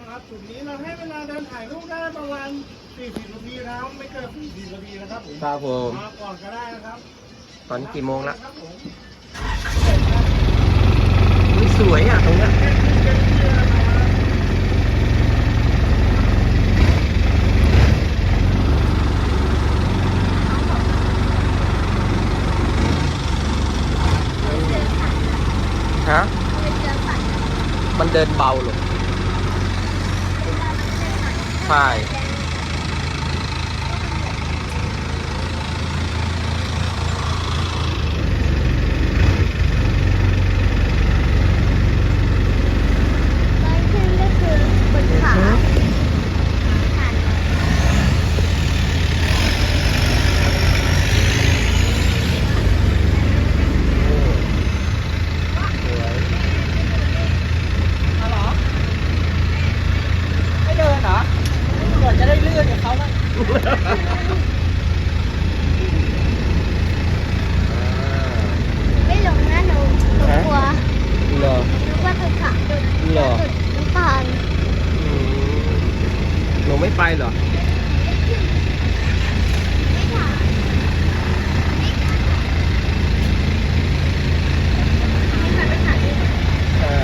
นะครับจุดนี้เราให้เวลาเดินถ่ายรูปได้ประมาณ40นาทีแล้วไม่เกิน40นาทีนะครับผมครับผม มาก่อนก็ได้นะครับตอนกี่โมงละครับสวยอะตรงเนี้ยฮะ มันเดินเบาลง 5 เหรอ ใช่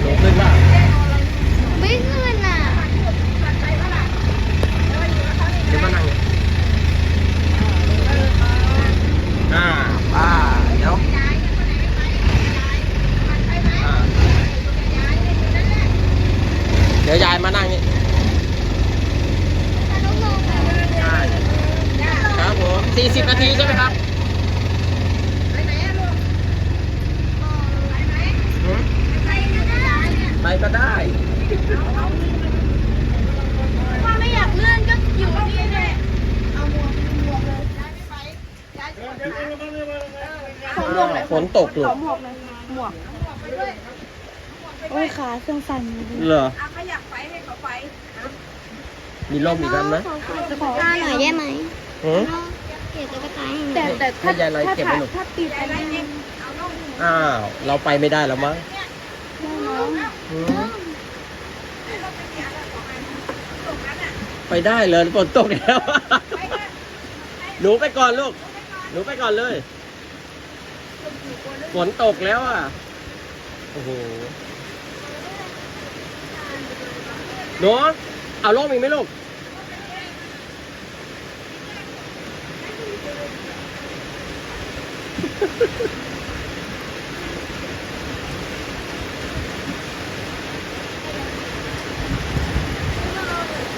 หนูขึ้นว่า ไม่ขึ้นอะ ขึ้นมานั่งเนี่ยอ่าป้าเดี๋ยวอ่าเดี๋ยวยายมานั่งนี่ แต่น้องลงอะ ใช่ครับผม 40 นาทีใช่ไหมครับหืมไปก็ได้ ถ้าไม่อยากเลื่อนก็อยู่นี่แหละฝนตกหรือโอ้ยขาเครื่องสั่นเหรอเอาขยับไปให้เขาไปมีร่มอีกอันไหมขอตาหน่อยได้ไหมหืม เกี่ยวกับกระต่ายให้หน่แต่อยแต่ให้ยายไรเก็บไว้หนู ถ้าติดอะไรเนี่ยอ้าว เราไปไม่ได้แล้วมั้งหืมไปได้เลยฝนตกแล้ว หนูไปก่อนลูก หนูไปก่อนเลย ฝนตกแล้วอะ โอ้โห หนูเอาร่มอีกไหมลูก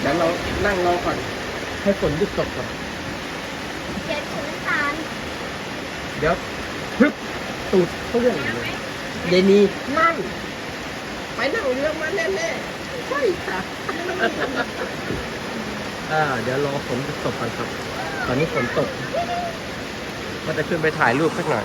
เดี๋ยวเรานั่งรอก่อน ให้ฝนหยุดตกก่อน เจ็ดถึงน้ำตาลเดี๋ยวพึบตูดเขาเรื่องอะไรเลยเดนีนั่ง ไปนั่งเรือมาแน่ๆใช่ค่ะ อ่า เดี๋ยวรอฝนหยุดตกก่อนครับ ตอนนี้ฝนตก ก็จะขึ้นไปถ่ายรูปสักหน่อย